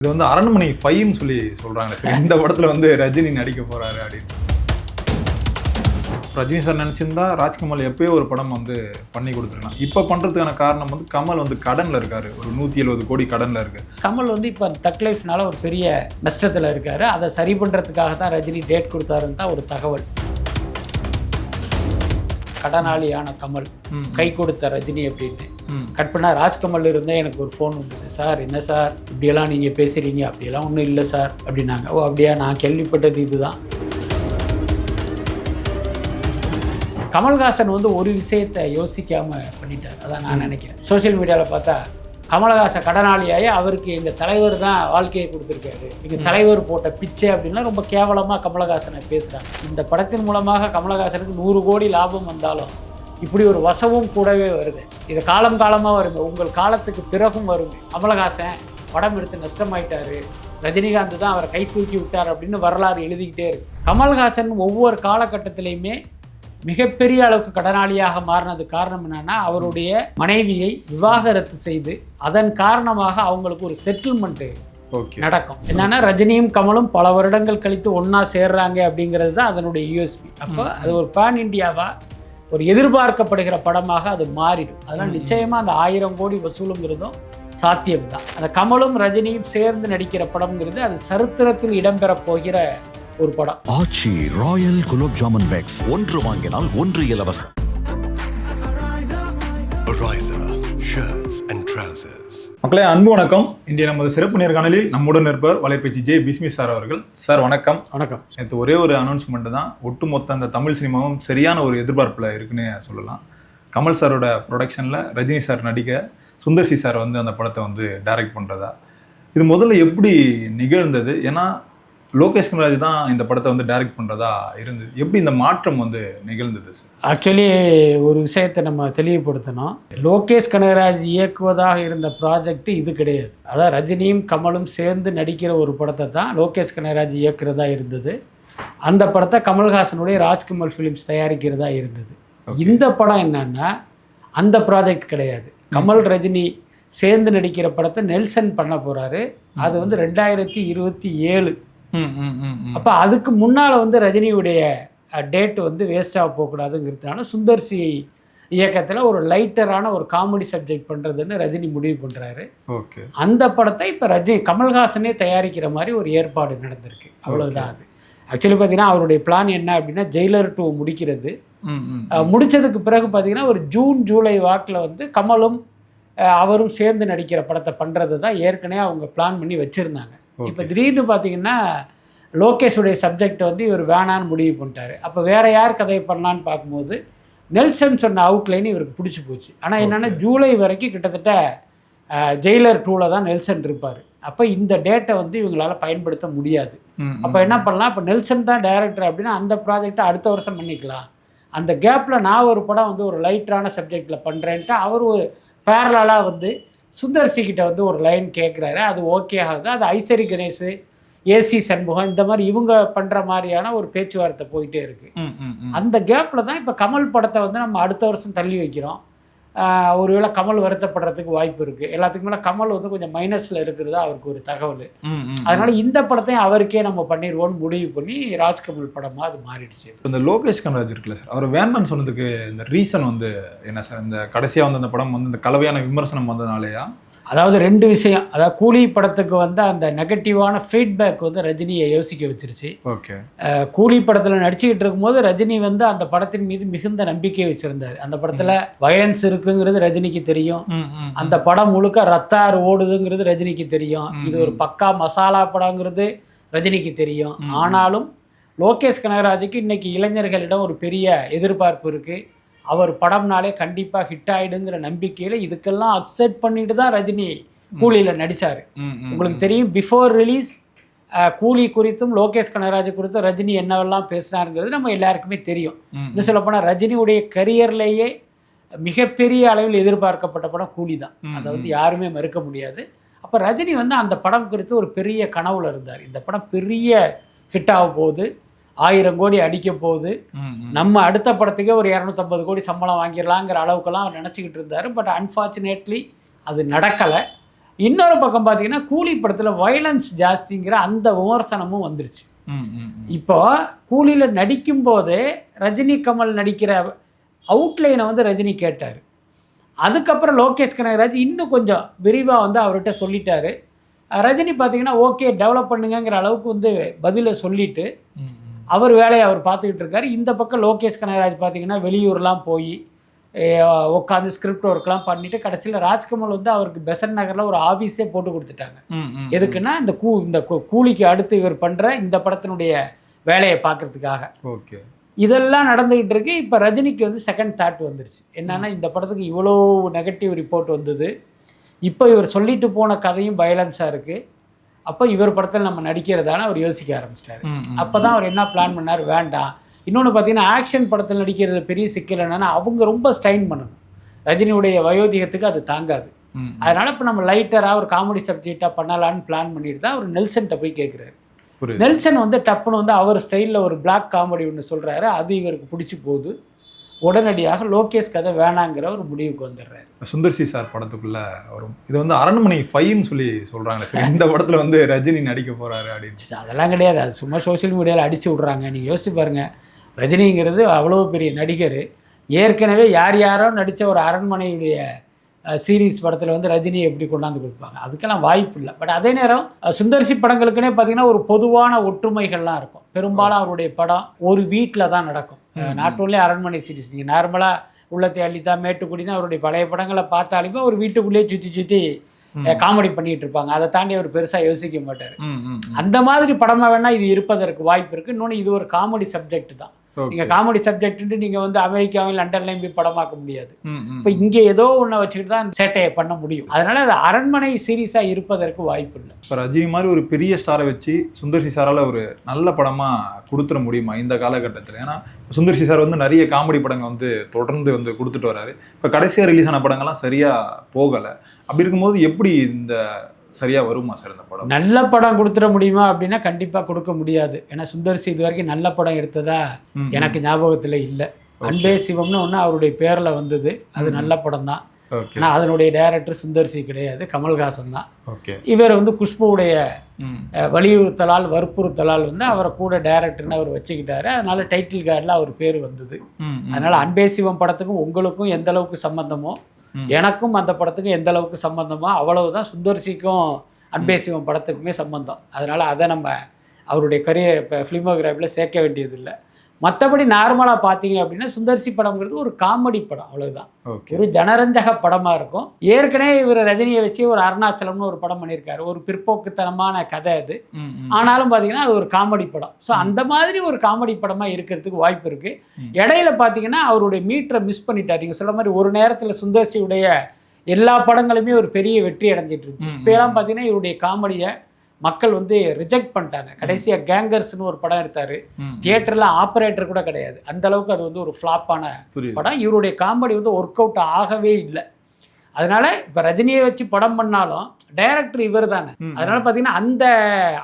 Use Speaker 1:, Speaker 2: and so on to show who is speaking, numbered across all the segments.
Speaker 1: இது வந்து அரண்மனை ஃபைவ்னு சொல்லி சொல்றாங்களே சரி இந்த படத்துல வந்து ரஜினி நடிக்க போறாரு அப்படின்னு. ரஜினி சார் நினைச்சிருந்தா ராஜ்கமல் எப்பயோ ஒரு படம் வந்து பண்ணி கொடுத்துருக்கலாம் இப்போ பண்றதுக்கான காரணம் வந்து கமல் வந்து கடன்ல இருக்காரு ஒரு நூத்தி எழுபது கோடி கடன்ல இருக்கு
Speaker 2: கமல் வந்து இப்போ தக் லைஃப்னால ஒரு பெரிய நஷ்டத்தில் இருக்காரு அதை சரி பண்ணுறதுக்காக தான் ரஜினி டேட் கொடுத்தாருன்னு தான் ஒரு தகவல் கடனாளியான கமல். கை கொடுத்த ரஜினி அப்படின்னு. கட் பண்ணால் ராஜ்கமல் இருந்தே எனக்கு ஒரு ஃபோன் வந்தது. சார் என்ன சார்? இப்படியெல்லாம் நீங்கள் பேசுகிறீங்க அப்படியெல்லாம் ஒன்றும் இல்லை சார். அப்படின்னாங்க. ஓ அப்படியா? நான் கேள்விப்பட்டது இதுதான். கமல்ஹாசன் வந்து ஒரு விஷயத்தை யோசிக்காமல் பண்ணிட்டார். அதான் நான் நினைக்கிறேன். சோஷியல் மீடியாவில் பார்த்தா கமலஹாசன் கடனாளியாகி அவருக்கு எங்கள் தலைவர் தான் வாழ்க்கையை கொடுத்துருக்காரு. எங்கள் தலைவர் போட்ட பிச்சை அப்படின்னா ரொம்ப கேவலமாக கமலஹாசனை பேசுகிறாங்க இந்த படத்தின் மூலமாக கமலஹாசனுக்கு நூறு கோடி லாபம் வந்தாலும் இப்படி ஒரு வசவும் கூடவே வருது. இது காலம் காலமாக வருங்க உங்கள் காலத்துக்கு பிறகும் வருங்க கமலஹாசன் படம் எடுத்து நஷ்டமாயிட்டாரு. ரஜினிகாந்த் தான் அவரை கை தூக்கி விட்டார் அப்படின்னு வரலாறு எழுதிக்கிட்டே இருக்கு. கமல்ஹாசன் ஒவ்வொரு காலகட்டத்திலையுமே மிகப்பெரிய அளவுக்கு கடனாளியாக மாறினது காரணம் என்னன்னா அவருடைய மனைவியை விவாகரத்து செய்து அதன் காரணமாக அவங்களுக்கு ஒரு செட்டில்மெண்ட்டு
Speaker 1: ஓகே
Speaker 2: நடக்கும். என்னன்னா ரஜினியும் கமலும் பல வருடங்கள் கழித்து ஒண்ணா சேர்றாங்க அப்படிங்கிறது தான் அதனுடைய யூஎஸ்பி அப்போ அது ஒரு பேன் இந்தியாவா ஒரு எதிர்பார்க்கப்படுகிற படமாக அது மாறிடும். அதெல்லாம் நிச்சயமா அந்த ஆயிரம் கோடி வசூலுங்கிறதும் சாத்தியம்தான். அந்த கமலும் ரஜினியும் சேர்ந்து நடிக்கிற படம்ங்கிறது அது சரித்திரத்தில் இடம்பெறப் போகிற ஒரு படம்.
Speaker 3: ஆச்சி ராயல் குலோப் ஜாமுன் பேக்ஸ் ஒன்று வாங்கினால் ஒன்று இலவசம்.
Speaker 4: Shirts and trousers.
Speaker 1: மக்களே அன்பு வணக்கம். இன்றைய நமது சிறப்பு நேர்காணலில் நம்முடன் இருப்பவர் வலைபேச்சு ஜே பிஸ்மி சார் அவர்கள். சார் வணக்கம்.
Speaker 2: வணக்கம்.
Speaker 1: நேற்று ஒரே ஒரு அனௌன்ஸ்மெண்ட் தான். ஒட்டுமொத்த அந்த தமிழ் சினிமாவும் சரியான ஒரு எதிர்பார்ப்பில் இருக்குன்னு சொல்லலாம். கமல் சாரோட ப்ரொடக்ஷனில் ரஜினி சார் நடிக்க சுந்தர்சி சார் வந்து அந்த படத்தை வந்து டைரக்ட் பண்ணுறதா இது முதல்ல எப்படி நிகழ்ந்தது? ஏன்னா லோகேஷ் கனராஜ் தான் இந்த படத்தை வந்து டைரக்ட் பண்ணுறதா இருந்தது எப்படி இந்த மாற்றம் வந்து நிகழ்ந்தது சார்?
Speaker 2: ஆக்சுவலி ஒரு விஷயத்தை நம்ம தெளிவுபடுத்தணும். லோகேஷ் கனகராஜ் இயக்குவதாக இருந்த ப்ராஜெக்ட் இது கிடையாது. அதான் ரஜினியும் கமலும் சேர்ந்து நடிக்கிற ஒரு படத்தை தான் லோகேஷ் கனகராஜ் இயக்குறதா இருந்தது. அந்த படத்தை கமல்ஹாசனுடைய ராஜ்கமல் ஃபிலிம்ஸ் தயாரிக்கிறதா இருந்தது. இந்த படம் என்னன்னா அந்த ப்ராஜெக்ட் கிடையாது. கமல் ரஜினி சேர்ந்து நடிக்கிற படத்தை நெல்சன் பண்ண போறாரு. அது வந்து ரெண்டாயிரத்தி இருபத்தி ஏழு. அப்போ அதுக்கு முன்னால் வந்து ரஜினியுடைய டேட் வந்து வேஸ்ட்டாக போகக்கூடாதுங்கிறதுனால சுந்தர்சி இயக்கத்தில் ஒரு லைட்டரான ஒரு காமெடி சப்ஜெக்ட் பண்ணுறதுன்னு ரஜினி முடிவு பண்ணுறாரு
Speaker 1: ஓகே.
Speaker 2: அந்த படத்தை இப்போ ரஜினி கமல்ஹாசனே தயாரிக்கிற மாதிரி ஒரு ஏற்பாடு நடந்திருக்கு. அவ்வளவுதான் அது. ஆக்சுவலி பார்த்தீங்கன்னா அவருடைய பிளான் என்ன அப்படின்னா ஜெயிலர் டூ முடிக்கிறது.
Speaker 1: ம் ம்
Speaker 2: அஹ், முடிச்சதுக்கு பிறகு பார்த்தீங்கன்னா ஒரு ஜூன் ஜூலை வாக்கில் வந்து கமலும் அவரும் சேர்ந்து நடிக்கிற படத்தை பண்ணுறது தான் ஏற்கனவே அவங்க பிளான் பண்ணி வச்சுருந்தாங்க. இப்போ திடீர்னு பார்த்தீங்கன்னா லோகேஷுடைய சப்ஜெக்ட் வந்து இவர் வேணான்னு முடிவு பண்ணிட்டாரு. அப்போ வேற யார் கதையை பண்ணலான்னு பார்க்கும்போது நெல்சன் சொன்ன அவுட்லைன் இவருக்கு பிடிச்சி போச்சு. ஆனால் என்னென்னா ஜூலை வரைக்கும் கிட்டத்தட்ட ஜெயிலர் டூவில் தான் நெல்சன் இருப்பார். அப்போ இந்த டேட்டை வந்து இவங்களால பயன்படுத்த முடியாது. அப்போ என்ன பண்ணலாம்? இப்போ நெல்சன் தான் டைரக்டர் அப்படின்னா அந்த ப்ராஜெக்டை அடுத்த வருஷம் பண்ணிக்கலாம். அந்த கேப்பில் நான் ஒரு படம் வந்து ஒரு லைட்டான சப்ஜெக்டில் பண்ணுறேன்ட்டு அவர் ஒரு பேரலாக வந்து சுந்தர்சி கிட்ட வந்து ஒரு லைன் கேட்குறாரு அது ஓகே ஆகுது. அது ஐசரி கணேஷ் ஏசி சண்முகம் இந்த மாதிரி இவங்க பண்ணுற மாதிரியான ஒரு பேச்சுவார்த்தை போயிட்டே
Speaker 1: ம்.
Speaker 2: அந்த கேப்பில் தான் இப்போ கமல் படத்தை வந்து நம்ம அடுத்த வருஷம் தள்ளி வைக்கிறோம். ஒருவேளை கமல் வருத்தப்படுறதுக்கு வாய்ப்பு இருக்குது எல்லாத்துக்கு மேலே கமல் வந்து கொஞ்சம் மைனஸில் இருக்கிறதா அவருக்கு ஒரு தகவல். அதனால இந்த படத்தையும் அவருக்கே நம்ம பண்ணிடுவோம்னு முடிவு பண்ணி ராஜ்கமல் படமா அது மாறிடுச்சு.
Speaker 1: இந்த லோகேஷ் கனராஜ் இருக்குல்ல சார் அவர் வேண்டாம்னு சொன்னதுக்கு இந்த ரீசன் வந்து என்ன சார்? இந்த கடைசியா வந்து அந்த படம் வந்து இந்த கலவையான விமர்சனம் வந்ததுனாலயா?
Speaker 2: அதாவது ரெண்டு விஷயம். அதாவது கூலி படத்துக்கு வந்து அந்த நெகட்டிவான ஃபீட்பேக் வந்து ரஜினியை யோசிக்க வச்சிருச்சு.
Speaker 1: ஓகே.
Speaker 2: கூலி படத்தில் நடிச்சுக்கிட்டு இருக்கும்போது ரஜினி வந்து அந்த படத்தின் மீது மிகுந்த நம்பிக்கை வச்சிருந்தார். அந்த படத்தில் வயலன்ஸ் இருக்குங்கிறது ரஜினிக்கு தெரியும். அந்த படம் முழுக்க ரத்தாறு ஓடுதுங்கிறது ரஜினிக்கு தெரியும். இது ஒரு பக்கா மசாலா படங்கிறது ரஜினிக்கு தெரியும். ஆனாலும் லோகேஷ் கனகராஜுக்கு இன்னைக்கு இளைஞர்களிடம் ஒரு பெரிய எதிர்பார்ப்பு இருக்கு. அவர் படம்னாலே கண்டிப்பாக ஹிட் ஆயிடுங்கிற நம்பிக்கையில் இதுக்கெல்லாம் அக்செப்ட் பண்ணிட்டு தான் ரஜினி கூலியில் நடிச்சார். உங்களுக்கு தெரியும் பிஃபோர் ரிலீஸ் கூலி குறித்தும் லோகேஷ் கனகராஜ் குறித்தும் ரஜினி என்னவெல்லாம் பேசினாருங்கிறது நம்ம எல்லாருக்குமே தெரியும். இன்னும் சொல்லப்போனால் ரஜினியுடைய கரியர்லேயே மிகப்பெரிய அளவில் எதிர்பார்க்கப்பட்ட படம் கூலி தான். அதை வந்து யாருமே மறுக்க முடியாது. அப்போ ரஜினி வந்து அந்த படம் குறித்து ஒரு பெரிய கனவுல இருந்தார். இந்த படம் பெரிய ஹிட் ஆக போகுது. ஆயிரம் கோடி அடிக்க போகுது. நம்ம அடுத்த படத்துக்கே ஒரு இரநூத்தம்பது கோடி சம்பளம் வாங்கிடலாங்கிற அளவுக்கெல்லாம் அவர் நினச்சிக்கிட்டு இருந்தார். பட் அன்ஃபார்ச்சுனேட்லி அது நடக்கலை. இன்னொரு பக்கம் பார்த்தீங்கன்னா கூலி படத்தில் வயலன்ஸ் ஜாஸ்திங்கிற அந்த விமர்சனமும் வந்துருச்சு. இப்போ கூலியில் நடிக்கும் போதே ரஜினி கமல் நடிக்கிற அவுட்லைனை வந்து ரஜினி கேட்டார். அதுக்கப்புறம் லோகேஷ் கனகராஜ் இன்னும் கொஞ்சம் விரிவாக வந்து அவர்கிட்ட சொல்லிட்டாரு. ரஜினி பார்த்தீங்கன்னா ஓகே டெவலப் பண்ணுங்கங்கிற அளவுக்கு வந்து பதிலை சொல்லிட்டு. அவர் வேலையை அவர் பார்த்துக்கிட்டு இருக்காரு. இந்த பக்கம் லோகேஷ் கனகராஜ் பார்த்தீங்கன்னா வெளியூர்லாம் போய் உட்காந்து ஸ்கிரிப்ட் ஒர்க்லாம் பண்ணிட்டு கடைசியில் ராஜ்கமல் வந்து அவருக்கு பெசன் நகரில் ஒரு ஆஃபீஸே போட்டு கொடுத்துட்டாங்க. எதுக்குன்னா இந்த கூ இந்த கூலிக்கு அடுத்து இவர் பண்ணுற இந்த படத்தினுடைய வேலையை பார்க்கறதுக்காக.
Speaker 1: ஓகே.
Speaker 2: இதெல்லாம் நடந்துகிட்டு இருக்கு. இப்போ ரஜினிக்கு வந்து செகண்ட் தாட் வந்துருச்சு. என்னன்னா இந்த படத்துக்கு இவ்வளோ நெகட்டிவ் ரிப்போர்ட் வந்தது. இப்போ இவர் சொல்லிட்டு போன கதையும் வயலன்ஸாக இருக்குது அப்போ இவர் படத்தில் நம்ம நடிக்கிறதான அவர் யோசிக்க ஆரம்பிச்சிட்டாரு. அப்போ தான் அவர் என்ன பிளான் பண்ணார்? வேண்டாம். இன்னொன்று பார்த்தீங்கன்னா ஆக்ஷன் படத்தில் நடிக்கிறது பெரிய சிக்கல் என்னன்னா அவங்க ரொம்ப ஸ்டைன் பண்ணணும். ரஜினியுடைய வயோதிகத்துக்கு அது தாங்காது. அதனால் இப்போ நம்ம லைட்டராக ஒரு காமெடி சப்ஜெக்டாக பண்ணலான்னு பிளான் பண்ணிட்டு தான் அவர் நெல்சன்ட்ட போய் கேட்குறாரு நெல்சன் வந்து டப்புன்னு வந்து அவர் ஸ்டைலில் ஒரு பிளாக் காமெடி ஒன்று சொல்கிறாரு அது இவருக்கு பிடிச்சி போகுது. உடனடியாக லோகேஷ் கதை வேணாங்கிற ஒரு முடிவுக்கு வந்துடுறாரு.
Speaker 1: சுந்தர்சி சார் படத்துக்குள்ள வரும். இது வந்து அரண்மனை ஃபைன்னு சொல்லி சொல்றாங்களே சரி. இந்த படத்துல வந்து ரஜினி நடிக்க போறாரு அப்படின்னு.
Speaker 2: அதெல்லாம் கிடையாது. அது சும்மா சோஷியல் மீடியாவில் அடிச்சு விட்றாங்க. நீங்கள் யோசிச்சு பாருங்க. ரஜினிங்கிறது அவ்வளோ பெரிய நடிகர். ஏற்கனவே யார் யாரோ நடித்த ஒரு அரண்மனையுடைய சீரீஸ் படத்தில் வந்து ரஜினியை எப்படி கொண்டாந்து கொடுப்பாங்க? அதுக்கெல்லாம் வாய்ப்பு இல்லை. பட் அதே நேரம் சுந்தர்சி படங்களுக்குனே பார்த்தீங்கன்னா ஒரு பொதுவான ஒற்றுமைகள்லாம் இருக்கும். பெரும்பாலும் அவருடைய படம் ஒரு வீட்டில் தான் நடக்கும். நாட் ஓன்லி அரண்மனை சீரீஸ் நீங்கள் நார்மலாக உள்ளத்தை அள்ளித்தா மேட்டுக்குடின்னு அவருடைய பழைய படங்களை பார்த்தாலுமே ஒரு வீட்டுக்குள்ளேயே சுற்றி சுற்றி காமெடி பண்ணிட்டு இருப்பாங்க. அதை தாண்டி அவர் பெருசாக யோசிக்க மாட்டார். அந்த மாதிரி படமா வேணா இது இருப்பதற்கு வாய்ப்பு இருக்கு. இன்னொன்று இது ஒரு காமெடி சப்ஜெக்ட் தான். நீங்க காமெடி சப்ஜெக்ட் நீங்க வந்து அமெரிக்காவில் லண்டன்லையும் போய் படமாக்க முடியாது. இப்போ இங்க ஏதோ ஒன்றை வச்சுக்கிட்டு தான் சேட்டையை பண்ண முடியும். அதனால அது அரண்மனை சீரீஸா இருப்பதற்கு வாய்ப்பு இல்லை.
Speaker 1: இப்போ ரஜினி மாதிரி ஒரு பெரிய ஸ்டாரை வச்சு சுந்தர்சி சாரால ஒரு நல்ல படமா கொடுத்துட முடியுமா இந்த காலகட்டத்தில்? ஏன்னா சுந்தர்சி சார் வந்து நிறைய காமெடி படங்கள் வந்து தொடர்ந்து வந்து கொடுத்துட்டு வராரு. இப்போ கடைசியாக ரிலீஸ் ஆன படங்கள்லாம் சரியா போகலை. அப்படி இருக்கும்போது எப்படி இந்த சரியா வருமா சார் இந்த படம்?
Speaker 2: நல்ல படம் கொடுத்துட முடியுமா அப்படின்னா கண்டிப்பா கொடுக்க முடியாது. ஏன்னா சுந்தர்சி இது வரைக்கும் நல்ல படம் எடுத்ததா எனக்கு ஞாபகத்துல இல்லை. அன்பே சிவம்னு ஒன்று அவருடைய பேர்ல வந்தது. அது நல்ல படம் தான். ஆனால் அதனுடைய டைரக்டர் சுந்தர்சி கிடையாது கமல்ஹாசன் தான். இவர் வந்து அஹ் வலியுறுத்தலால் வற்புறுத்தலால் வந்து அவரை கூட டைரக்டர்னு அவர் வச்சுக்கிட்டாரு. அதனால டைட்டில் கார்டில் அவர் பேர் வந்தது. அதனால அன்பே சிவம் படத்துக்கும் உங்களுக்கும் எந்த அளவுக்கு சம்பந்தமோ. எனக்கும் அந்த படத்துக்கும் எந்த அளவுக்கு சம்பந்தமோ அவ்வளவுதான் சுந்தர்சிக்கும் அன்பே சிவம் படத்துக்குமே சம்பந்தம். அதனால அதை நம்ம அவருடைய கரியர் இப்போ ஃபிலிமோகிராஃபியில் சேர்க்க வேண்டியதில்லை. மற்றபடி நார்மலாக பார்த்தீங்க அப்படின்னா சுந்தர்சி படம்ங்கிறது ஒரு காமெடி படம் அவ்வளவுதான்.
Speaker 1: ஓகே.
Speaker 2: ஒரு ஜனரஞ்சக படமாக இருக்கும். ஏற்கனவே இவர் ரஜினியை வச்சு ஒரு அருணாச்சலம்னு ஒரு படம் பண்ணியிருக்காரு. ஒரு பிற்போக்குத்தனமான கதை அது. ஆனாலும் பார்த்தீங்கன்னா அது ஒரு காமெடி படம். ஸோ அந்த மாதிரி ஒரு காமெடி படமாக இருக்கிறதுக்கு வாய்ப்பு இருக்கு.
Speaker 1: ம்.
Speaker 2: இடையில பார்த்தீங்கன்னா அவருடைய மீட்டரை மிஸ் பண்ணிட்டார். நீங்கள் சொல்ற மாதிரி ஒரு நேரத்தில் சுந்தர்சியுடைய எல்லா படங்களுமே ஒரு பெரிய வெற்றி அடைஞ்சிட்டு இருந்துச்சு.
Speaker 1: ம்,
Speaker 2: இப்போலாம் பார்த்தீங்கன்னா இவருடைய காமெடியை மக்கள் வந்து ரிஜெக்ட் பண்ணிட்டாங்க. கடைசியாக கேங்கர்ஸ்னு ஒரு படம் எடுத்தாரு. தியேட்டரில் ஆப்ரேட்டர் கூட கிடையாது. அந்த அளவுக்கு அது வந்து ஒரு ஃப்ளாப்பான படம். இவருடைய காமெடி வந்து ஒர்க் அவுட் ஆகவே இல்லை. அதனால இப்போ ரஜினியை வச்சு படம் பண்ணாலும் டைரக்டர் இவர் தானே அதனால பார்த்தீங்கன்னா அந்த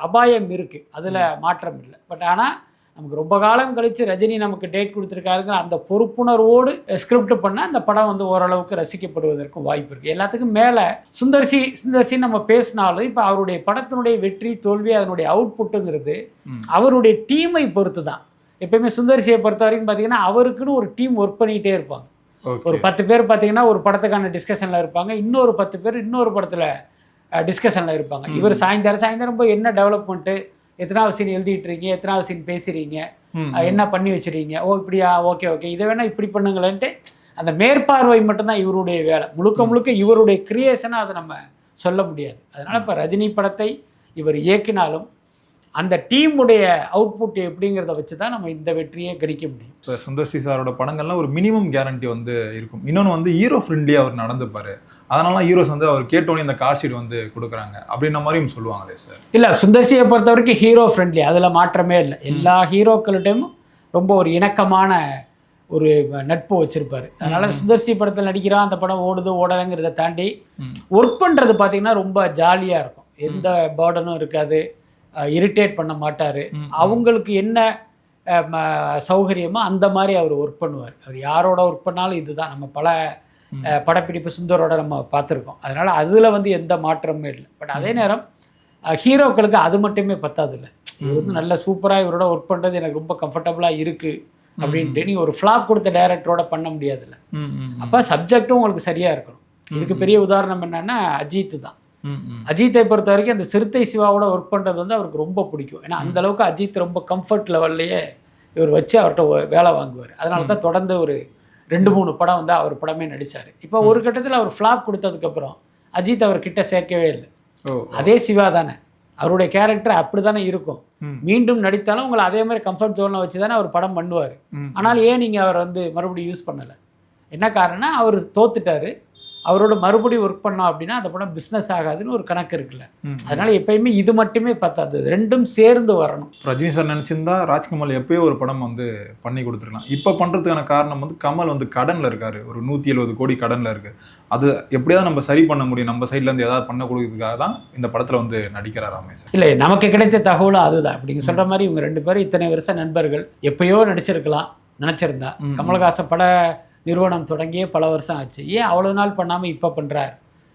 Speaker 2: அபாயம் இருக்கு. அதில் மாற்றம் இல்லை. பட் ஆனால் நமக்கு ரொம்ப காலம் கழிச்சு ரஜினி நமக்கு டேட் கொடுத்துருக்காருங்கிற அந்த பொறுப்புணர்வோடு ஸ்கிரிப்ட் பண்ணால் அந்த படம் வந்து ஓரளவுக்கு ரசிக்கப்படுவதற்கு வாய்ப்பு இருக்குது எல்லாத்துக்கும் மேலே சுந்தர்சி சுந்தர்சி நம்ம பேசினாலும் இப்போ அவருடைய படத்தினுடைய வெற்றி தோல்வி அதனுடைய அவுட்புட்டுங்கிறது. அவருடைய டீமை பொறுத்து தான் எப்பயுமே சுந்தர்சியை பொறுத்த வரைக்கும் பார்த்தீங்கன்னா அவருக்குன்னு ஒரு டீம் ஒர்க் பண்ணிகிட்டே இருப்பாங்க. ஒரு பத்து பேர் பார்த்தீங்கன்னா ஒரு படத்துக்கான டிஸ்கஷனில் இருப்பாங்க. இன்னொரு பத்து பேர் இன்னொரு படத்தில் டிஸ்கஷனில் இருப்பாங்க. இவர் சாயந்தரம் சாயந்தரம் போய் என்ன டெவலப்மெண்ட்டு எத்தனாவது சீன் எழுதிட்டு இருக்கீங்க எத்தனாவது சீன் அஹ் என்ன பண்ணி வச்சிருக்கீங்க? ஓ இப்படியா? Okay okay. இதை வேணால் இப்படி பண்ணுங்களேன்ட்டு அந்த மேற்பார்வை மட்டும்தான் இவருடைய வேலை. முழுக்க முழுக்க இவருடைய கிரியேஷனை அதை நம்ம சொல்ல முடியாது. அதனால் இப்போ ரஜினி படத்தை இவர் இயக்கினாலும் அந்த டீமுடைய அவுட்புட் எப்படிங்கிறத வச்சு தான் நம்ம இந்த வெற்றியை கணிக்க முடியும்.
Speaker 1: இப்போ சுந்தர்சி சாரோட படங்கள்லாம் ஒரு மினிமம் கேரண்டி வந்து இருக்கும். இன்னொன்று வந்து ஹீரோ ஃப்ரெண்ட்லியாக அவர் நடந்துப்பாரு. அதனால ஹீரோஸ் வந்து அவர் கேட்டோன்னே இந்த கார்ட் ஷீட் வந்து கொடுக்குறாங்க. அப்படின்ற மாதிரியும் சொல்லுவாங்களே சார்
Speaker 2: இல்லை சுந்தர்சியை பொறுத்த வரைக்கும் ஹீரோ ஃப்ரெண்ட்லி அதில் மாற்றமே இல்லை. எல்லா ஹீரோக்கள்கிட்டையும் ரொம்ப ஒரு இணக்கமான ஒரு நட்பு வச்சிருப்பாரு. அதனால சுந்தர்சி படத்தில் நடிக்கிறான் அந்த படம் ஓடுது ஓடலைங்கிறத தாண்டி. ஒர்க் பண்ணுறது பார்த்தீங்கன்னா ரொம்ப ஜாலியாக இருக்கும். எந்த பேர்டனும் இருக்காது. இரிட்டேட் பண்ண மாட்டார். அவங்களுக்கு என்ன சௌகரியமோ அந்த மாதிரி அவர் ஒர்க் பண்ணுவார். அவர் யாரோட ஒர்க் பண்ணாலும் இதுதான். நம்ம பல படப்பிடிப்பு சுந்தரோட நம்ம பார்த்துருக்கோம். அதனால் அதில் வந்து எந்த மாற்றமுமே இல்லை. பட் அதே நேரம் ஹீரோக்களுக்கு அது மட்டுமே பத்தாது இல்லை இவர் வந்து நல்ல சூப்பராக இவரோட ஒர்க் பண்ணுறது எனக்கு ரொம்ப கம்ஃபர்டபுளாக இருக்குது அப்படின்ட்டு நீங்கள் ஒரு ஃப்ளாப் கொடுத்த டைரக்டரோட பண்ண முடியாதுல்ல. அப்போ சப்ஜெக்ட்டும் உங்களுக்கு சரியாக இருக்கணும். இதுக்கு பெரிய உதாரணம் என்னன்னா அஜித் தான். அஜித்தை பொறுத்த வரைக்கும் அந்த சிறுத்தை சிவாவோட ஒர்க் பண்ணுறது வந்து அவருக்கு ரொம்ப பிடிக்கும். ஏன்னா அந்த அளவுக்கு அஜித் ரொம்ப கம்ஃபர்ட் லெவல்லையே இவர் வச்சு அவர்கிட்ட வேலை வாங்குவார். அதனால தான் தொடர்ந்து ஒரு ரெண்டு மூணு படம் வந்து அவர் படமே நடிச்சார். இப்போ ஒரு கட்டத்தில் அவர் ஃப்ளாப் கொடுத்ததுக்கப்புறம் அஜித் அவர் கிட்ட சேர்க்கவே இல்லை. அதே சிவா தானே. அவருடைய கேரக்டர் அப்படி தானே இருக்கும். மீண்டும் நடித்தாலும் உங்களை அதே மாதிரி கம்ஃபர்ட் ஜோனில் வச்சு தானே அவர் படம் பண்ணுவார். ஆனால் ஏன் நீங்கள் அவர் வந்து மறுபடியும் யூஸ் பண்ணலை? என்ன காரணம்னா அவர் தோத்துட்டாரு. அவரோட மறுபடியும் ஒர்க் பண்ணோம் அப்படின்னா அந்த படம் பிஸ்னஸ் ஆகாதுன்னு ஒரு கணக்கு இருக்குல்ல. அதனால எப்பயுமே இது மட்டுமே பத்தாது. ரெண்டும் சேர்ந்து வரணும்.
Speaker 1: ரஜினி சார் நினச்சிருந்தா ராஜ்கமல் எப்பயோ ஒரு படம் வந்து பண்ணி கொடுத்துருக்கலாம். இப்போ பண்ணுறதுக்கான காரணம் வந்து கமல் வந்து கடனில் இருக்காரு. ஒரு நூற்றி எழுபது கோடி கடனில் இருக்கு. அது எப்படியாவது நம்ம சரி பண்ண முடியும். நம்ம சைட்ல இருந்து ஏதாவது பண்ண கொடுக்கறதுக்காக தான் இந்த படத்தில் வந்து நடிக்கிறார் ராமேஸ்வர்
Speaker 2: இல்லை நமக்கு கிடைச்ச தகவலும் அதுதான். இப்படி நீங்க சொல்ற மாதிரி இவங்க ரெண்டு பேரும் இத்தனை வருஷம் நண்பர்கள். எப்பயோ நடிச்சிருக்கலாம் நினச்சிருந்தா. கமலஹாசன் பட நிறுவனம் தொடங்கியே பல வருஷம் ஆச்சு. ஏன் அவ்வளோ நாள் பண்ணாமல் இப்போ பண்ணுறார்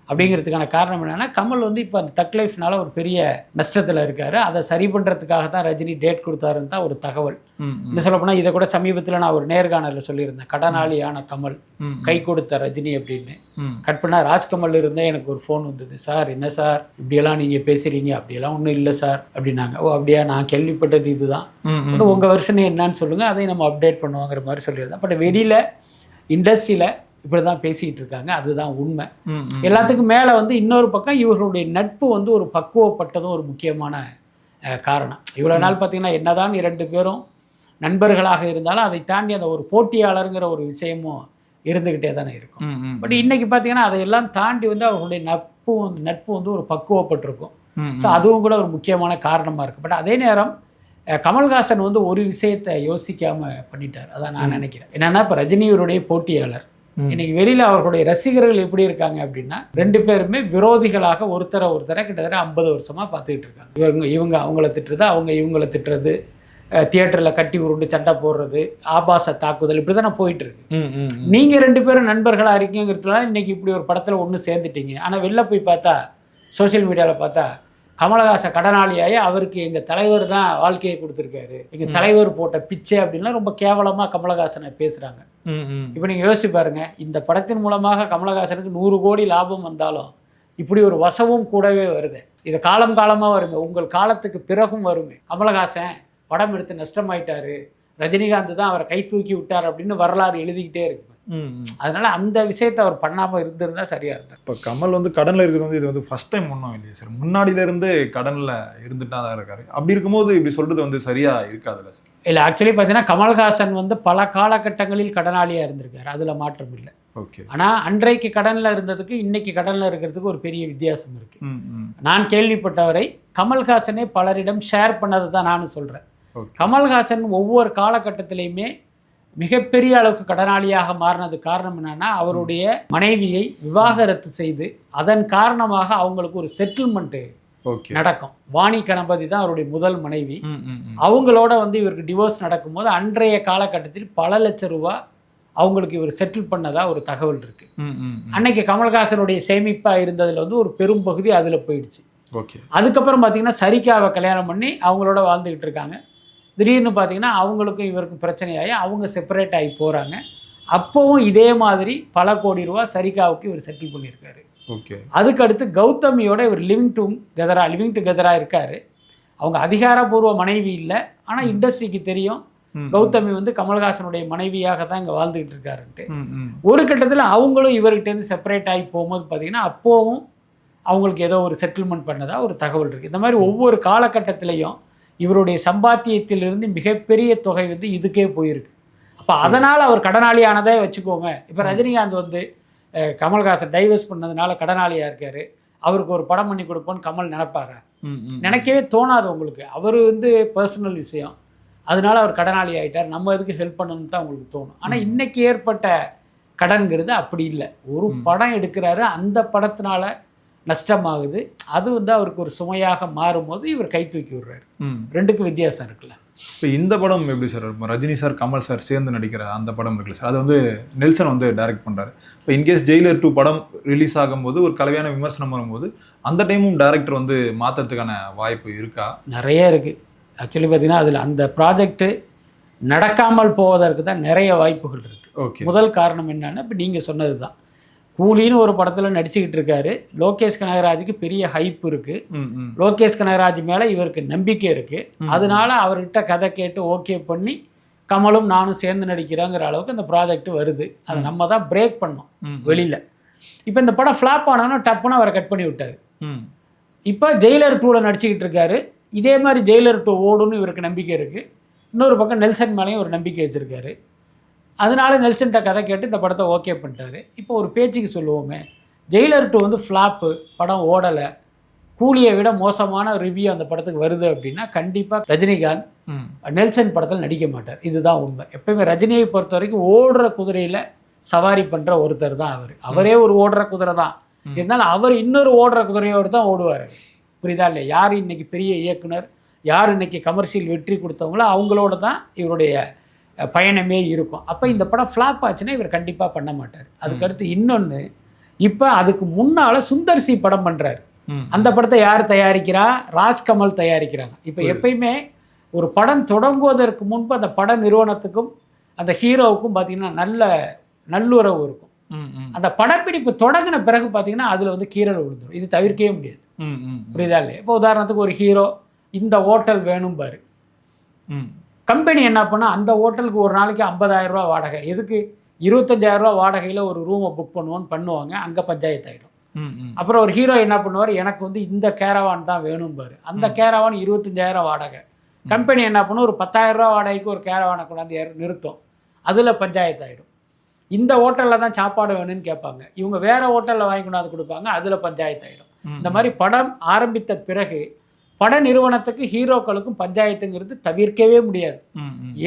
Speaker 2: அப்படிங்கிறதுக்கான காரணம் என்னன்னா கமல் வந்து இப்போ அந்த தக் லைஃப்னால ஒரு பெரிய நஷ்டத்தில் இருக்காரு. அதை சரி பண்ணுறதுக்காக தான் ரஜினி டேட் கொடுத்தாருன்னு தான் ஒரு தகவல். இன்னும் சொல்ல போனால் இதை கூட சமீபத்தில் நான் ஒரு நேர்காணலில் சொல்லியிருந்தேன். கடனாளியான கமல் கை கொடுத்த ரஜினி அப்படின்னு. கட் பண்ணால் ராஜ்கமல் இருந்தே எனக்கு ஒரு ஃபோன் வந்தது. சார் என்ன சார்? இப்படியெல்லாம் நீங்கள் பேசுகிறீங்க அப்படியெல்லாம் ஒன்றும் இல்லை சார். அப்படின்னாங்க. ஓ அப்படியா? நான் கேள்விப்பட்டது இதுதான். உங்கள் வருஷனே என்னன்னு சொல்லுங்கள் அதையும் நம்ம அப்டேட் பண்ணுவோங்கிற மாதிரி சொல்லியிருந்தேன். பட் வெளியில் இண்டஸ்ட்ரியில் இப்படி தான் பேசிக்கிட்டு இருக்காங்க. அதுதான் உண்மை. எல்லாத்துக்கும் மேலே வந்து இன்னொரு பக்கம் இவர்களுடைய நட்பு வந்து ஒரு பக்குவப்பட்டதும் ஒரு முக்கியமான காரணம். இவ்வளோ நாள் பார்த்தீங்கன்னா என்னதான் இரண்டு பேரும் நண்பர்களாக இருந்தாலும் அதை தாண்டி அந்த ஒரு போட்டியாளருங்கிற ஒரு விஷயமும் இருந்துக்கிட்டே தானே இருக்கும். பட் இன்னைக்கு பார்த்தீங்கன்னா அதையெல்லாம் தாண்டி வந்து அவர்களுடைய நட்பு வந்து நட்பு வந்து ஒரு பக்குவப்பட்டிருக்கும். ஸோ அதுவும் கூட ஒரு முக்கியமான காரணமாக இருக்குது பட் அதே நேரம் கமல்ஹாசன் வந்து ஒரு விஷயத்தை யோசிக்காமல் பண்ணிட்டார். அதான் நான் நினைக்கிறேன். என்னன்னா இப்போ ரஜினியருடைய போட்டியாளர். இன்னைக்கு வெளியில் அவர்களுடைய ரசிகர்கள் எப்படி இருக்காங்க அப்படின்னா ரெண்டு பேருமே விரோதிகளாக ஒருத்தரை ஒருத்தரை கிட்டத்தட்ட ஐம்பது வருஷமாக பார்த்துக்கிட்டு இருக்காங்க. இவங்க இவங்க அவங்கள திட்டுறது அவங்க இவங்கள திட்டுறது தியேட்டரில் கட்டி உருண்டு சண்டை போடுறது ஆபாச தாக்குதல் இப்படி தானே போயிட்டு இருக்கு.
Speaker 1: ம், ம், ம்.
Speaker 2: நீங்க ரெண்டு பேரும் நண்பர்களா இருக்கீங்கிறதுனால இன்னைக்கு இப்படி ஒரு படத்துல ஒன்று சேர்ந்துட்டீங்க. ஆனா வெளில போய் பார்த்தா சோஷியல் மீடியால பார்த்தா கமலஹாசன் கடனாளியாகி அவருக்கு எங்க தலைவர் தான் வாழ்க்கையை கொடுத்துருக்காரு. எங்க தலைவர் போட்ட பிச்சை அப்படின்லாம் ரொம்ப கேவலமா கமலஹாசனை
Speaker 1: ம்.
Speaker 2: இப்போ நீங்க யோசிச்சு பாருங்க இந்த படத்தின் மூலமாக கமலஹாசனுக்கு நூறு கோடி லாபம் வந்தாலும் இப்படி ஒரு வசவும் கூடவே வருது. இது காலம் காலமா வருங்க உங்கள் காலத்துக்கு பிறகும் வருமே. கமலஹாசன் படம் எடுத்து நஷ்டமாயிட்டாரு. ரஜினிகாந்த் தான் அவரை கை தூக்கி விட்டார் அப்படின்னு வரலாறு எழுதிக்கிட்டே இருக்கு. அதனால அந்த விஷயத்தை அவர் பண்ணாம இருந்திருந்தா சரியா இருந்தார்
Speaker 1: இப்போ கமல் வந்து கடனில் இருக்கிறது வந்து இது வந்து ஃபர்ஸ்ட் டைம் ஒன்றும் இல்லையா சார். முன்னாடியில இருந்து கடனில் இருந்துட்டு தான் இருக்காரு. அப்படி இருக்கும்போது இப்படி சொல்றது வந்து சரியா இருக்காதுல்ல சார்?
Speaker 2: இல்ல ஆக்சுவலி பார்த்தீங்கன்னா கமல்ஹாசன் வந்து பல காலகட்டங்களில் கடனாளியா இருந்திருக்காரு. அதுல மாற்றம் இல்லை.
Speaker 1: ஓகே.
Speaker 2: ஆனா அன்றைக்கு கடன்ல இருந்ததுக்கு இன்னைக்கு கடன்ல இருக்கிறதுக்கு ஒரு பெரிய வித்தியாசம் இருக்கு. நான் கேள்விப்பட்டவரை கமல்ஹாசனே பலரிடம் ஷேர் பண்ணதை தான் நானும் சொல்றேன்.
Speaker 1: ஓகே.
Speaker 2: கமல்ஹாசன் ஒவ்வொரு காலகட்டத்திலையுமே மிகப்பெரிய அளவுக்கு கடனாளியாக மாறினது காரணம் என்னன்னா அவருடைய மனைவியை விவாகரத்து செய்து அதன் காரணமாக அவங்களுக்கு ஒரு செட்டில்மெண்ட்டு
Speaker 1: ஓகே
Speaker 2: நடக்கும். வாணி கணபதி தான் அவருடைய முதல் மனைவி. அவங்களோட வந்து இவருக்கு டிவோர்ஸ் நடக்கும்போது அன்றைய காலகட்டத்தில் பல லட்ச ரூபா அவங்களுக்கு இவர் செட்டில் பண்ணதா ஒரு தகவல் இருக்கு. அன்னைக்கு கமல்ஹாசனுடைய சேமிப்பா இருந்ததுல வந்து ஒரு பெரும் பகுதி அதுல போயிடுச்சு. அதுக்கப்புறம் பார்த்தீங்கன்னா சரிகாவை கல்யாணம் பண்ணி அவங்களோட வாழ்ந்துக்கிட்டு இருக்காங்க. திடீர்னு பார்த்தீங்கன்னா அவங்களுக்கும் இவருக்கும் பிரச்சனையாகி அவங்க செப்பரேட் ஆகி போகிறாங்க அப்போவும் இதே மாதிரி பல கோடி ரூபா சரிகாவுக்கு இவர் செட்டில் பண்ணியிருக்காரு.
Speaker 1: ஓகே.
Speaker 2: அதுக்கடுத்து கௌதமியோட இவர் லிவிங் டு கெதரா லிவிங் டு கெதரா இருக்காரு. அவங்க அதிகாரப்பூர்வ மனைவி இல்லை. ஆனால் இண்டஸ்ட்ரிக்கு தெரியும். கௌதமி வந்து கமல்ஹாசனுடைய மனைவியாக தான் இங்கே வாழ்ந்துக்கிட்டு இருக்காருன்ட்டு. ஒரு கட்டத்தில் அவங்களும் இவர்கிட்டேருந்து செப்பரேட் ஆகி போகும்போது பார்த்தீங்கன்னா அப்போவும் அவங்களுக்கு ஏதோ ஒரு செட்டில்மெண்ட் பண்ணதா ஒரு தகவல் இருக்குது இந்த மாதிரி ஒவ்வொரு காலகட்டத்திலையும் இவருடைய சம்பாத்தியத்திலிருந்து மிகப்பெரிய தொகை வந்து இதுக்கே போயிருக்கு. அப்போ அதனால் அவர் கடனாளி ஆனதே வச்சுக்கோங்க. இப்போ ரஜினிகாந்த் வந்து கமல்ஹாசன் டைவர்ஸ் பண்ணதுனால கடனாளியாக இருக்காரு. அவருக்கு ஒரு படம் பண்ணி கொடுப்போன்னு கமல் நினைப்பாரு? நினைக்கவே தோணாது உங்களுக்கு. அவர் வந்து பர்சனல் விஷயம். அதனால அவர் கடனாளி ஆயிட்டார். நம்ம எதுக்கு ஹெல்ப் பண்ணணும்னு தான் உங்களுக்கு தோணும். ஆனால் இன்னைக்கு ஏற்பட்ட கடன்கிறது அப்படி இல்லை. ஒரு. படம் எடுக்கிறாரு. அந்த படத்தினால நஷ்டமாகுது. அது வந்து அவருக்கு ஒரு சுமையாக மாறும்போது இவர் கை தூக்கி விடுறாரு. ரெண்டுக்கும் வித்தியாசம் இருக்குல்ல.
Speaker 1: இப்போ இந்த படம் எப்படி சார் இருக்கும்? ரஜினி சார் கமல் சார் சேர்ந்து நடிக்கிற அந்த படம் இருக்குல்ல சார்? அது வந்து நெல்சன் வந்து டைரக்ட் பண்ணுறாரு இப்போ இன்கேஸ் ஜெயிலர் டூ படம் ரிலீஸ் ஆகும்போது ஒரு கலவையான விமர்சனம் வரும்போது அந்த டைமும் டேரக்டர் வந்து மாற்றுறதுக்கான வாய்ப்பு இருக்கா?
Speaker 2: நிறைய இருக்குது ஆக்சுவலி பார்த்தீங்கன்னா அதில் அந்த ப்ராஜெக்ட்டு நடக்காமல் போவதற்கு தான் நிறைய வாய்ப்புகள் இருக்குது
Speaker 1: ஓகே
Speaker 2: முதல் காரணம் என்னன்னா இப்போ நீங்கள் சொன்னது தான் கூலின்னு ஒரு படத்தில் நடிச்சுக்கிட்டு இருக்காரு. லோகேஷ் கனகராஜுக்கு பெரிய ஹைப்
Speaker 1: ம்
Speaker 2: லோகேஷ் கனகராஜ் மேலே இவருக்கு நம்பிக்கை இருக்குது அதனால அவர்கிட்ட கதை கேட்டு ஓகே பண்ணி கமலும் நானும் சேர்ந்து நடிக்கிறோங்கிற அளவுக்கு அந்த ப்ராஜெக்ட் வருது. அதை நம்ம தான் பிரேக் பண்ணோம். வெளியில். இப்போ இந்த படம் ஃப்ளாப் ஆனோன்னா டப்புன்னு அவரை கட் பண்ணி விட்டார்.
Speaker 1: ம்.
Speaker 2: இப்போ ஜெயிலர் டூவில் நடிச்சுக்கிட்டு இருக்காரு. இதே மாதிரி ஜெயிலர் டூ ஓடுன்னு இவருக்கு நம்பிக்கை இருக்குது இன்னொரு பக்கம் நெல்சன் மேலேயும் ஒரு நம்பிக்கை வச்சுருக்காரு. அதனால நெல்சன்ட்ட கதை கேட்டு இந்த படத்தை ஓகே பண்ணிட்டாரு. இப்போ ஒரு பேச்சுக்கு சொல்லுவோமே. ஜெயிலர் டூ வந்து ஃப்ளாப்பு படம் ஓடலை. கூலியை விட மோசமான ரிவ்யூ அந்த படத்துக்கு வருது அப்படின்னா கண்டிப்பாக ரஜினிகாந்த் நெல்சன் படத்தில் நடிக்க மாட்டார். இதுதான் உண்மை. எப்பயுமே ரஜினியை பொறுத்த வரைக்கும் ஓடுற குதிரையில் சவாரி பண்ணுற ஒருத்தர் தான் அவர். அவரே ஒரு ஓடுற குதிரை தான். இருந்தாலும் அவர் இன்னொரு ஓடுற குதிரையோடு தான் ஓடுவார். புரியுதா இல்லையா? யார் இன்னைக்கு பெரிய இயக்குனர் யார் இன்னைக்கு கமர்ஷியல் வெற்றி கொடுத்தவங்களோ அவங்களோட தான் இவருடைய பயணமே இருக்கும். அப்போ இந்த படம் ஃப்ளாப் ஆச்சுன்னா இவர் கண்டிப்பாக பண்ண மாட்டார். அதுக்கடுத்து இன்னொன்று இப்போ அதுக்கு முன்னால் சுந்தர்சி படம் பண்ணுறாரு அந்த படத்தை யார் தயாரிக்கிறா? ராஜ்கமல் தயாரிக்கிறாங்க. இப்போ எப்பயுமே ஒரு படம் தொடங்குவதற்கு முன்பு அந்த பட நிறுவனத்துக்கும் அந்த ஹீரோவுக்கும் பார்த்தீங்கன்னா நல்ல நல்லுறவு இருக்கும். அந்த படப்பிடிப்பு தொடங்கின பிறகு பார்த்தீங்கன்னா அதில் வந்து கீரல் விழுந்துடும் இது தவிர்க்கவே முடியாது. புரியுதா இல்லையா? இப்போ உதாரணத்துக்கு ஒரு ஹீரோ இந்த ஹோட்டல் வேணும் பாரு
Speaker 1: ம்.
Speaker 2: கம்பெனி என்ன பண்ணா அந்த ஹோட்டலுக்கு ஒரு நாளைக்கு 50000 ரூபா வாடகை. எதுக்கு? 25000 ரூபா வாடகையில் ஒரு ரூமை புக் பண்ணுவோன்னு பண்ணுவாங்க அங்கே பஞ்சாயத்து ஆகிடும் அப்புறம் ஒரு ஹீரோ என்ன பண்ணுவார்? எனக்கு வந்து இந்த கேரவான் தான் வேணும் பாரு அந்த கேரவான் இருபத்தஞ்சாயிரம் வாடகை. கம்பெனி என்ன பண்ணும்? ஒரு 10000 ரூபா வாடகைக்கு ஒரு கேரவானை கொண்டாந்து நிறுத்தும். அதில் பஞ்சாயத்து ஆகிடும் இந்த ஹோட்டலில் தான் சாப்பாடு வேணும்னு கேட்பாங்க. இவங்க வேற ஹோட்டலில் வாங்கி கொண்டாந்து கொடுப்பாங்க அதில் பஞ்சாயத்து ஆகிடும். இந்த மாதிரி படம் ஆரம்பித்த பிறகு பட நிறுவனத்துக்கு ஹீரோக்களுக்கும் பஞ்சாயத்துங்கிறது தவிர்க்கவே முடியாது.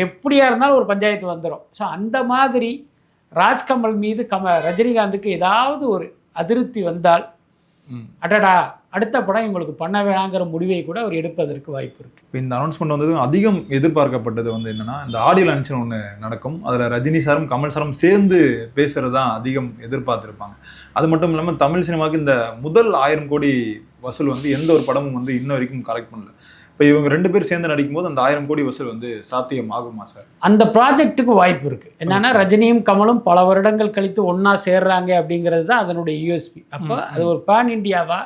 Speaker 2: எப்படியா இருந்தாலும் ஒரு பஞ்சாயத்து வந்துடும் ஸோ அந்த மாதிரி ராஜ்கமல் மீது கம ரஜினிகாந்துக்கு ஏதாவது ஒரு அதிருப்தி வந்தால் அடடா அடுத்த படம் இவங்களுக்கு பண்ண வேணாங்கிற முடிவை கூட அவர் எடுப்பதற்கு வாய்ப்பு இருக்கு.
Speaker 1: இப்போ இந்த அனௌன்ஸ்மெண்ட் வந்தது அதிகம் எதிர்பார்க்கப்பட்டது வந்து என்னன்னா இந்த ஆடியோ லான்ச்னு ஒன்று நடக்கும். அதில் ரஜினி சாரும் கமல் சாரும் சேர்ந்து பேசுறது தான் அதிகம் எதிர்பார்த்துருப்பாங்க. அது மட்டும் இல்லாமல் தமிழ் சினிமாவுக்கு இந்த முதல் ஆயிரம் கோடி வசூல் வந்து எந்த ஒரு படமும் வந்து இன்ன வரைக்கும் கலெக்ட் பண்ணல. இப்போ இவங்க ரெண்டு பேர் சேர்ந்து நடிக்கும்போது அந்த ஆயிரம் கோடி வசூல் வந்து சாத்தியம் ஆகுமா சார்?
Speaker 2: அந்த ப்ராஜெக்ட்டுக்கு வாய்ப்பு இருக்கு. என்னன்னா ரஜினியும் கமலும் பல வருடங்கள் கழித்து ஒண்ணா சேர்றாங்க அப்படிங்கிறது தான் அதனுடைய யூஎஸ்பி. அப்போ அது ஒரு பேன் இந்தியாவா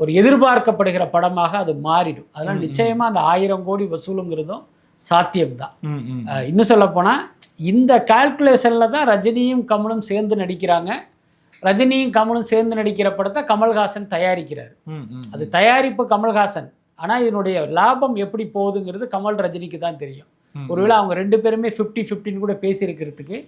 Speaker 2: ஒரு எதிர்பார்க்கப்படுகிற படமாக அது மாறிடும். அதெல்லாம் நிச்சயமா அந்த ஆயிரம் கோடி வசூலுங்கிறதும் சாத்தியம்தான்.
Speaker 1: ம் ம்
Speaker 2: அஹ் இன்னும் சொல்லப்போனால் இந்த கால்குலேஷனில் தான் ரஜினியும் கமலும் சேர்ந்து நடிக்கிறாங்க. ரஜினியும் கமலும் சேர்ந்து நடிக்கிற படத்தை கமல்ஹாசன் தயாரிக்கிறார். அது தயாரிப்பு கமல்ஹாசன். ஆனால் இதனுடைய லாபம் எப்படி போகுதுங்கிறது கமல் ரஜினிக்கு தான் தெரியும். ஒருவேளை அவங்க ரெண்டு பேருமே ஃபிஃப்டி ஃபிஃப்டின்னு கூட பேசியிருக்கிறதுக்கு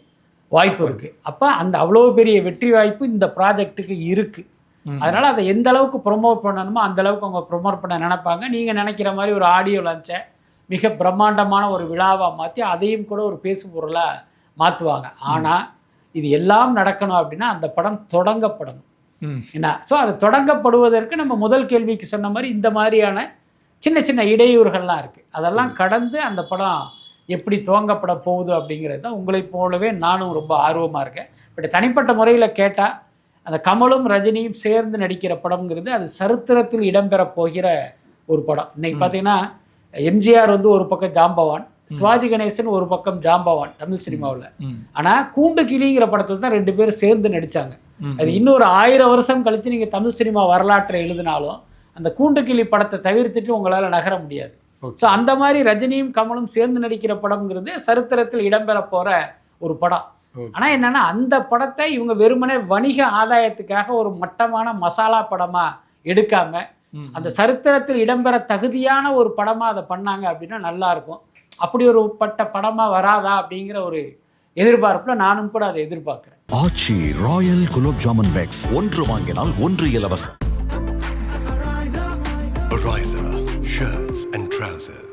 Speaker 2: வாய்ப்பு இருக்குது அப்போ அந்த அவ்வளோ பெரிய வெற்றி வாய்ப்பு இந்த ப்ராஜெக்ட்டுக்கு இருக்குது. அதனால் அதை எந்த அளவுக்கு ப்ரொமோட் பண்ணணுமோ அந்த அளவுக்கு அவங்க ப்ரொமோட் பண்ண நினைப்பாங்க. நீங்கள் நினைக்கிற மாதிரி ஒரு ஆடியோ லான்ச்சை மிக பிரம்மாண்டமான ஒரு விழாவாக மாற்றி அதையும் கூட ஒரு பேசு பொருளாக மாற்றுவாங்க ஆனால் இது எல்லாம் நடக்கணும் அப்படின்னா அந்த படம் தொடங்கப்படணும். என்ன ஸோ அது தொடங்கப்படுவதற்கு நம்ம முதல் கேள்விக்கு சொன்ன மாதிரி இந்த மாதிரியான சின்ன சின்ன இடையூறுகள்லாம் இருக்குது அதெல்லாம் கடந்து அந்த படம் எப்படி துவங்கப்பட போகுது அப்படிங்கிறது தான் உங்களைப் போலவே நானும் ரொம்ப ஆர்வமாக இருக்கேன். பட் தனிப்பட்ட முறையில் கேட்டால் அந்த கமலும் ரஜினியும் சேர்ந்து நடிக்கிற படம்ங்கிறது அது சரித்திரத்தில் இடம்பெற போகிற ஒரு படம். இன்னைக்கு பார்த்தீங்கன்னா எம்ஜிஆர் வந்து ஒரு பக்கம் ஜாம்பவான் சிவாஜி கணேசன் ஒரு பக்கம் ஜாம்பவான் தமிழ் சினிமாவில். ஆனால் கூண்டு கிளிங்கிற படத்தில் தான் ரெண்டு பேரும் சேர்ந்து நடித்தாங்க. அது இன்னொரு ஆயிரம் வருஷம் கழிச்சு நீங்கள் தமிழ் சினிமா வரலாற்றை எழுதினாலும் அந்த கூண்டு கிளி படத்தை தவிர்த்துட்டு உங்களால் நகர முடியாது. ஸோ அந்த மாதிரி ரஜினியும் கமலும் சேர்ந்து நடிக்கிற படம்ங்கிறது சரித்திரத்தில் இடம்பெற போகிற ஒரு படம். ஆனால் என்னன்னா அந்த படத்தை இவங்க வெறுமனே வணிக ஆதாயத்துக்காக ஒரு மட்டமான மசாலா படமாக எடுக்காம
Speaker 1: ம்.
Speaker 2: அந்த சரித்திரத்தில் இடம்பெற தகுதியான ஒரு படமாக அதை பண்ணாங்க அப்படின்னா நல்லா இருக்கும் அப்படி ஒரு பட்ட படமாக வராதா அப்படிங்கிற ஒரு எதிர்பார்ப்பில் நானும் கூட அதை எதிர்பார்க்குறேன்
Speaker 3: ஆச்சி ராயல் குலோப் ஜாமுன் பேக்ஸ் ஒன்று வாங்கினால் ஒன்று இலவசம்
Speaker 4: Ariza, shirts and trousers.